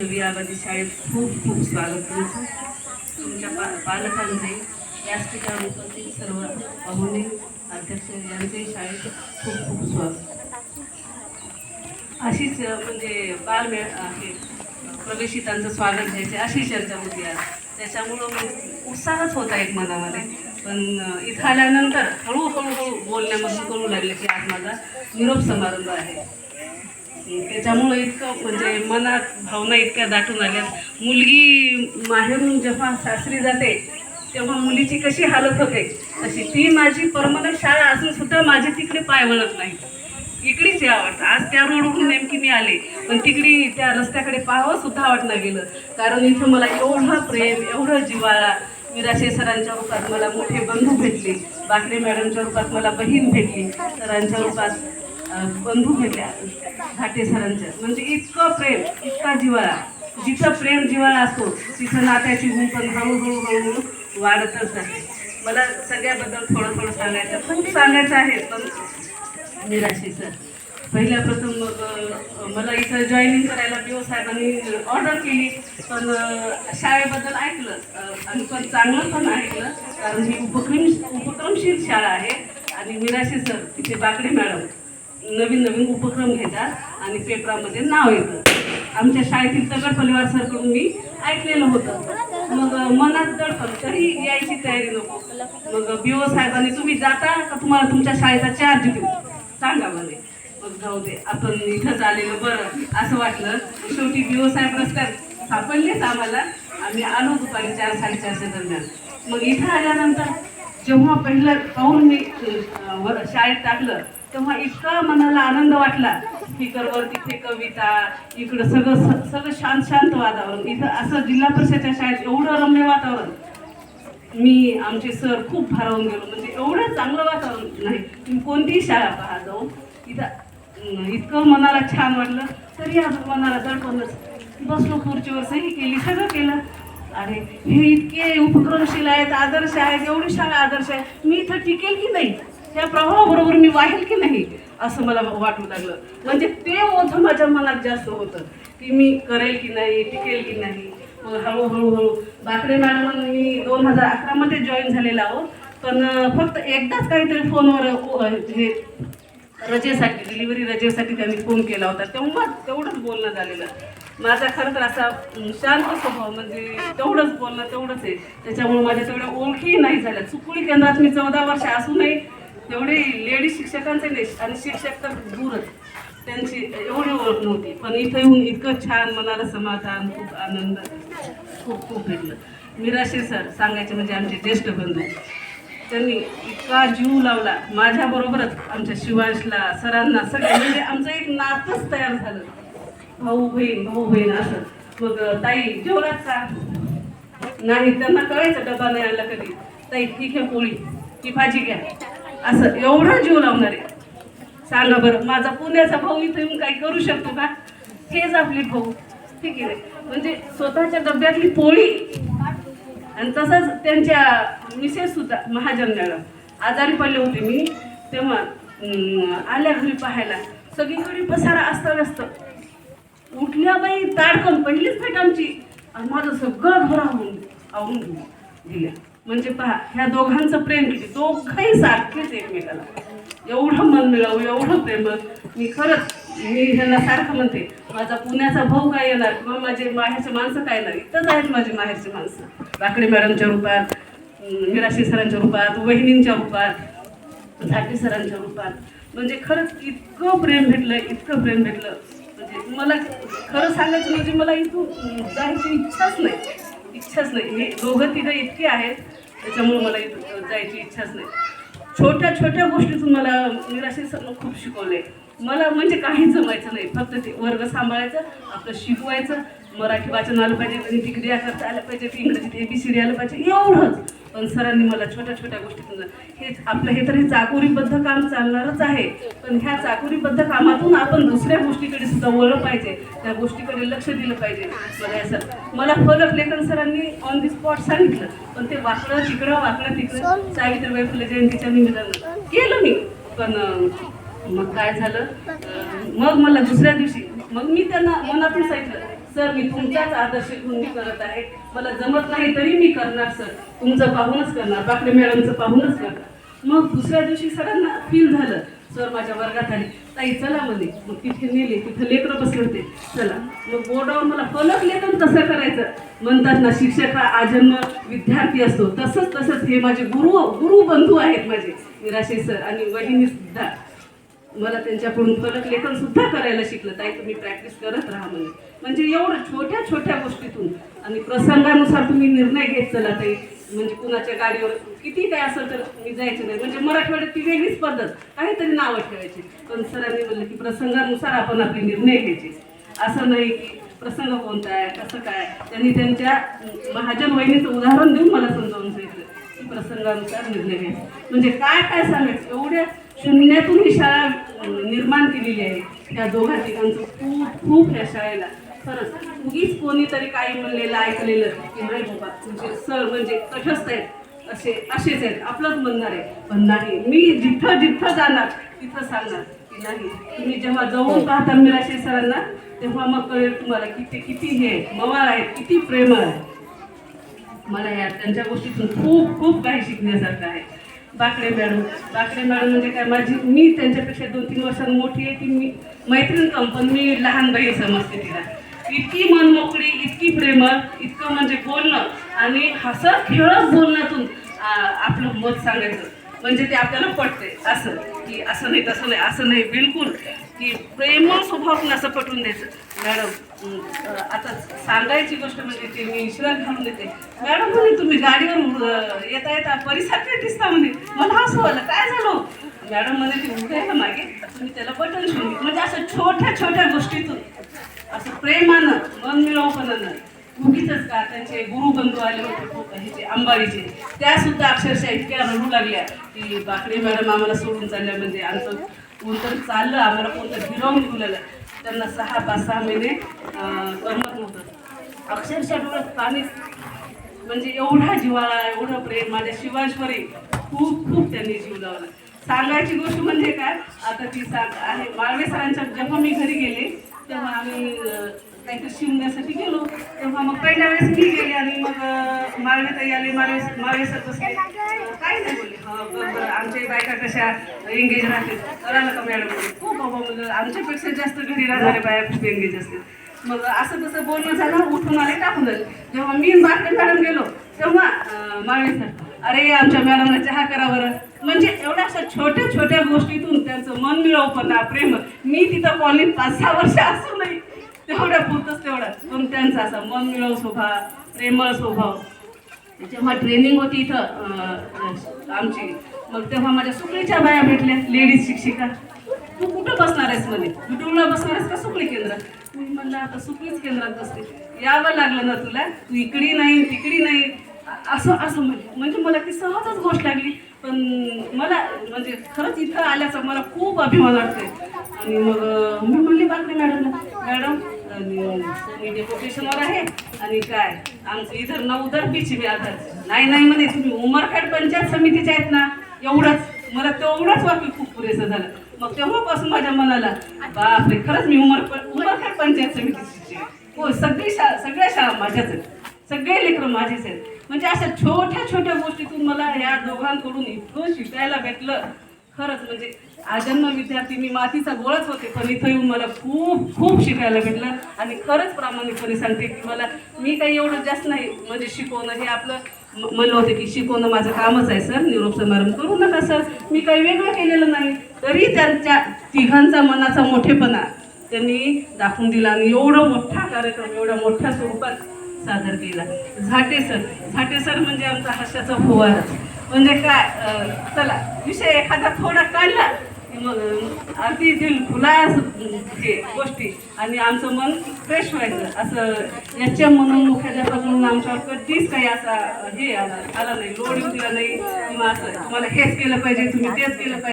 विराबादी शाळेत खूप खूप स्वागत तुमचं तुमच्या पा पालकांचे याच उपस्थित सर्व पाहुणे अध्यक्ष यांचे शाळेत खूप खूप स्वागत. अशीच म्हणजे बालमेळ आहे प्रवेशितांचं स्वागत घ्यायचे अशी चर्चा होती आज. त्याच्यामुळं मग उत्साहच होता एक मनामध्ये. पण इथं आल्यानंतर हळूहळू बोलण्यामध्ये बोलण्यामधून लागले की आज माझा निरोप समारंभ आहे. त्याच्यामुळं इतकं म्हणजे मनात भावना इतक्या दाटून आल्या मुलगी माहेरून जेव्हा सासरी जाते तेव्हा मुलीची कशी हालत होते? तशी ती माझी परमनंट शाळा असून सुद्धा माझी तिकडे पाय वळत नाही इकडेच या वाटतं. आज त्या रोडवरून नेमकी मी आले. पण तिकडे त्या रस्त्याकडे पाहावं सुद्धा वाटणं गेलं. कारण इथं मला एवढं प्रेम एवढं जिव्हाळा. विराशे सरांच्या रूपात मला मोठे बंधू भेटले. बाकरे मॅडमच्या रूपात मला बहीण भेटली. सरांच्या रूपात बंधू भेटल्या घाटे सरांच्या म्हणजे इतकं प्रेम इतका जिवाळा जिथं प्रेम जिवाळा असतो तिथं नात्याची गुण पण हळूहळू हळूहळू वाढतच जाते मला सगळ्याबद्दल थोडं थोडं सांगायचं खूप सांगायचं आहे पण निराशे सर पहिल्या प्रथम मग मला इथं जॉईनिंग करायला पी साहेबांनी ऑर्डर केली पण शाळेबद्दल ऐकलं. आणि पण चांगलं पण ऐकलं कारण ही उपक्रम उपक्रमशील शाळा आहे. आणि निराशे सर तिथे बाकडे मॅडम. नवीन नवीन उपक्रम घेतात आणि पेपरामध्ये नाव येतं. आमच्या शाळेतील तगड परिवार सरकडून मी ऐकलेलं होतं. मग मनात दडपण तरी यायची तयारी नको. मग बी ओ साहेबांनी तुम्ही जाता का तुम्हाला तुमच्या शाळेचा चार्ज देऊ? सांगा म्हणे. मग जाऊ दे. आपण इथंच आलेलो बरं. असं वाटलं. शेवटी बी ओ साहेब रस्त्यात सापडलेच आम्हाला. आम्ही आलो दुपारी चार साडेचारच्या दरम्यान. मग इथं आल्यानंतर जेव्हा पहिलं पाहून मी शाळेत टाकलं तेव्हा इतका मनाला आनंद वाटला स्पीकरवर तिथे कविता इकडं सगळं सगळं शांत शांत वातावरण. इथं असं जिल्हा परिषदच्या शाळेत एवढं रम्य वातावरण. मी आमचे सर खूप भारावून गेलो. म्हणजे एवढं चांगलं वातावरण नाही. तुम्ही कोणतीही शाळा पहा जाऊ. इथं इतकं मनाला छान वाटलं. तरी अजून मनाला दडपणच. बसलो खुर्चीवर सही केली सगळं केलं. अरे हे इतके उपक्रमशील आहेत आदर्श आहेत एवढी शाळा आदर्श आहे. मी इथं टिकेल की नाही? त्या प्रभावाबरोबर मी वाहेल की नाही असं मला वाटू लागलं. म्हणजे ते ओझं माझ्या मनात जास्त होतं की मी करेल की नाही टिकेल की नाही. मग हळूहळू हळू बाकडे मॅडम मी दोन हजार अकरामध्ये जॉईन झालेला आहोत. पण फक्त एकदाच काहीतरी फोनवर हे रजेसाठी डिलिव्हरी रजेसाठी त्यांनी फोन केला होता. तेव्हा तेवढंच बोलणं झालेलं. माझा खरं तर असा शांत स्वभाव म्हणजे तेवढंच बोलणं तेवढंच आहे. त्याच्यामुळे माझ्या तेवढ्या ओळखी नाही झाल्या. चुकुळी केंद्रात मी चौदा वर्ष असूनही एवढे लेडीज शिक्षकांचे नाही आणि शिक्षक तर दूरच. त्यांची एवढी ओळख नव्हती. पण इथं येऊन इतकं छान मनाला समाधान खूप आनंद खूप खूप भेटलं. मिराशे सर सांगायचे म्हणजे आमचे ज्येष्ठ बंधू. त्यांनी इतका जीव लावला. माझ्याबरोबरच आमच्या शिवांशला सरांना सगळे म्हणजे आमचं एक नातंच तयार झालं. भाऊ बहीण भाऊ बहीण असं. मग ताई जेवलात का? नाही त्यांना कळायचं डबा नाही आला कधी. ताई ठीक आहे पोळी. ती भाजी घ्या. असं एवढा जीव लावणार. आहे सांगा बरं माझा पुण्याचा भाऊ मी येऊन काही करू शकतो का? हेच आपले भाऊ. ठीक आहे म्हणजे स्वतःच्या डब्यातली पोळी आणि तसंच त्यांच्या मिसेस सुद्धा महाजन मॅडम. आजारी पडले होते मी तेव्हा आल्या घरी पाहायला. सगळीकडे पसारा असता व्यस्त. उठल्या बाई ताडकन पहिलीच भेट आमची. आणि माझं सगळं घर आवून आवून दिल्या म्हणजे पहा ह्या दोघांचं प्रेम किती? दोघंही सारखेच एकमेकाला. एवढं मन मिळावं एवढं प्रेम. मी खरंच मी ह्यांना सारखं म्हणते माझा पुण्याचा भाऊ काय येणार? किंवा माझे माहेरचे माणसं काय येणार? इथंच आहेत माझे माहेरचे माणसं. बाकडे मॅडमच्या रूपात मिराशी सरांच्या रूपात वहिनींच्या रूपात झाटे सरांच्या रूपात. म्हणजे खरंच इतकं प्रेम भेटलं इतकं प्रेम भेटलं. म्हणजे मला खरं सांगायचं म्हणजे मला इथून जायची इच्छाच नाही. इच्छाच नाही. हे दोघं तिघं इतके आहेत. त्याच्यामुळे मला इथं जायची इच्छाच नाही. छोट्या छोट्या गोष्टीतून मला निराशे सरनं खूप शिकवले मला म्हणजे काही जमायचं नाही. फक्त ते वर्ग सांभाळायचं आपलं शिकवायचं मराठी वाचन आलं पाहिजे गणिती क्रिया करता आलं पाहिजे इंग्रजीत ए बी सी डी आलं पाहिजे एवढंच. पण सरांनी मला छोट्या छोट्या गोष्टीतून हे आपलं हे तर हे चाकोरीबद्ध काम चालणारच आहे. पण ह्या चाकोरीबद्ध कामातून आपण दुसऱ्या गोष्टीकडे सुद्धा वळलं पाहिजे. त्या गोष्टीकडे लक्ष दिलं पाहिजे. मला हे सर मला फलक लेखन सरांनी ऑन दी स्पॉट सांगितलं. पण ते वाकडं तिकडं वाकडं तिकडं. सावित्रीबाई फुले जयंतीच्या निमित्तानं. केलं मी. पण मग काय झालं? मग मला दुसऱ्या दिवशी मग मी त्यांना मनातून सांगितलं. सर मी तुमचाच आदर्श घेऊन मी करत आहे. मला जमत नाही तरी मी करणार सर. तुमचं पाहूनच करणार. बाकडे मॅडमचं पाहूनच करणार. मग दुसऱ्या दिवशी सरांना फील झालं. सर माझ्या वर्गात आले. ताई चला म्हणे. मग तिथे नेले. तिथे लेकरं बसले होते. चला. मग बोर्डावर मला फलक लेखन कसं करायचं? म्हणतात ना शिक्षक हा आजन्म विद्यार्थी असतो. तसंच तसंच हे माझे गुरु गुरु बंधू आहेत माझे. निराशे सर. आणि वहिनी सुद्धा. मला त्यांच्याकडून फलक लेखन सुद्धा करायला शिकलं. ताई तुम्ही प्रॅक्टिस करत राहा म्हणे. म्हणजे एवढं छोट्या छोट्या गोष्टीतून. आणि प्रसंगानुसार तुम्ही निर्णय घेत चला ताई. म्हणजे कुणाच्या गाडीवर किती काय असेल तर मी जायचं नाही. म्हणजे मराठवाड्यात ती वेगळीच पद्धत. काहीतरी नावं ठेवायची. पण सरांनी म्हणलं की प्रसंगानुसार आपण आपले निर्णय घ्यायचे. असं नाही की प्रसंग कोणता आहे कसं काय त्यांनी त्यांच्या महाजन वहिनीचं उदाहरण देऊन मला समजावून सांगितलं की प्रसंगानुसार निर्णय घ्यायचे. म्हणजे काय काय सांगायचं? एवढ्या शून्यातून ही शाळा निर्माण केलेली आहे. त्या दोघा ठिकाणचं खूप खूप ह्या शाळेला. खरंच उगीच कोणीतरी काही म्हणलेलं ऐकलेलं की नाही बाबा म्हणजे सर म्हणजे तटस्थ आहेत. असे असेच आहेत. आपलंच म्हणणार आहे. पण नाही. मी जिथं जिथं जाणार तिथं सांगणार की नाही. तुम्ही जेव्हा जवळून पाहता मिराशे सरांना तेव्हा मग कळेल तुम्हाला की ते किती हे मवाळ आहेत किती प्रेमळ आहे मला या त्यांच्या गोष्टीतून खूप खूप काही शिकण्यासारखं आहे. बाकडे मॅडम. बाकडे मॅडम म्हणजे काय माझी मी त्यांच्यापेक्षा दोन तीन वर्षांनी मोठी आहे ती मी मैत्रीण कम पण मी लहान बाई समजते तिला. इतकी मनमोकळी इतकी प्रेमळ इतकं म्हणजे बोलणं आणि हसत खेळत बोलण्यातून आपलं मत सांगायचं. म्हणजे ते आपल्याला पटते. असं की असं नाही तसं नाही असं नाही बिलकुल. की प्रेमळ स्वभाव असं पटवून द्यायचं. मॅडम आता सांगायची गोष्ट म्हणजे ते मी इशारा घालून देते. मॅडम म्हणे तुम्ही गाडीवर येता येता येता परिसारखे दिसता म्हणे? मला असं आलं काय झालं? मॅडम म्हणे ते उठायला मागे तुम्ही त्याला बटन शिवून म्हणजे असं छोट्या छोट्या गोष्टीतून असं प्रेमानं मन मिळवपणानं उगीच का त्यांचे गुरुबंधू आले होते ह्याचे अंबारीचे. त्या सुद्धा अक्षरशः इतक्या रडू लागल्या की बाकडे मॅडम आम्हाला सोडून चालल्या म्हणजे आमचं कोणतरी चाललं आम्हाला कोणतं गिरवून ठेवलेलं त्यांना सहा पाच सहा महिने करमत नव्हतं. अक्षरशः डोळ्यात पाणी म्हणजे एवढा जिवाळा एवढं प्रेम माझ्या शिवाश्वरी खूप खूप त्यांनी जीव लावला. सांगायची गोष्ट म्हणजे काय? आता ती सांग आहे माळवे सरांच्या जेव्हा मी घरी गेले तेव्हा आम्ही काहीतरी शिवण्यासाठी गेलो. तेव्हा मग पहिल्या वेळेस मी अं, माळवे ताई आले माळवे सर बसले. काही नाही बोलले. हा आमच्या बायका कशा एंगेज राहते करायला का मॅडम खूप बाबा म्हणजे आमच्यापेक्षा जास्त घरी राहणारे बाया खूप एंगेज असते मग असं तसं बोलणं झालं उठून आले टाकून आले जेव्हा मी मार्केट मॅडम गेलो तेव्हा अं, सर अरे आमच्या मॅडमला चहा करा बरं. म्हणजे एवढ्या अशा छोट्या छोट्या गोष्टीतून त्यांचं मन मिळवपणा प्रेम. मी तिथं कॉलेज पाच सहा वर्ष असू नाही तेवढ्या पुरतच तेवढा. पण त्यांचा असा मन मिळव स्वभाव प्रेमळ स्वभाव. जेव्हा ट्रेनिंग होती इथं आमची मग तेव्हा माझ्या सुकळीच्या बाया भेटल्या लेडीज शिक्षिका. तू कुठं बसणार आहेस म्हणे? युट्यूबला बसणार आहेस का सुकळी केंद्रात? मी म्हणलं आता सुकळीच केंद्रात बसते. यावं लागलं ना तुला? तू इकडी नाही तिकडी नाही. असं असं म्हणजे म्हणजे मला ती सहजच गोष्ट लागली. पण मला म्हणजे खरंच इथं आल्याचा मला खूप अभिमान वाटतोय. आणि मग मी म्हणली बाकडे मॅडमला मॅडम मी आहे. आणि काय? आमचं इथं नऊदर पिची मी नाही नाही म्हणे तुम्ही उमरखेड पंचायत समितीचे आहेत ना एवढंच. मला तेवढंच वाक्य खूप पुरेसं झालं. मग तेव्हापासून माझ्या मनाला बापरे खरंच मी उमर उमरखेड पंचायत समितीची हो सगळी शाळा सगळ्या शाळा माझ्याच आहेत. सगळे लेकरं माझेच आहेत. म्हणजे अशा छोट्या छोट्या गोष्टीतून मला या दोघांकडून इतकं शिकायला भेटलं. खरंच म्हणजे आजन्म विद्यार्थी मी मातीचा गोळच होते पण इथं येऊन मला खूप खूप शिकायला भेटलं. आणि खरंच प्रामाणिकपणे सांगते की मला मी काही एवढं जास्त नाही म्हणजे शिकवणं हे आपलं म- म्हणलं होतं की शिकवणं माझं कामच आहे सर. निरोप समारंभ करू नका सर. मी काही वेगळं केलेलं नाही. तरी त्यांच्या तिघांचा मनाचा मोठेपणा त्यांनी दाखवून दिला आणि एवढा मोठा कार्यक्रम एवढ्या मोठ्या स्वरूपात सादर केला. झाटे सर. झाटे सर म्हणजे आमचा हास्याचा फुवारा. म्हणजे काय चला विषय एखादा थोडा काढला. अगदी दिल खुलास हे गोष्टी. आणि आमचं मन फ्रेश व्हायचं. असं याच्या म्हणून मुख्याध्यापक म्हणून आमच्यावर कधीच काही असा हे आला आला नाही. लोड दिला नाही. किंवा असं मला हेच केलं पाहिजे तुम्ही तेच केलं पाहिजे.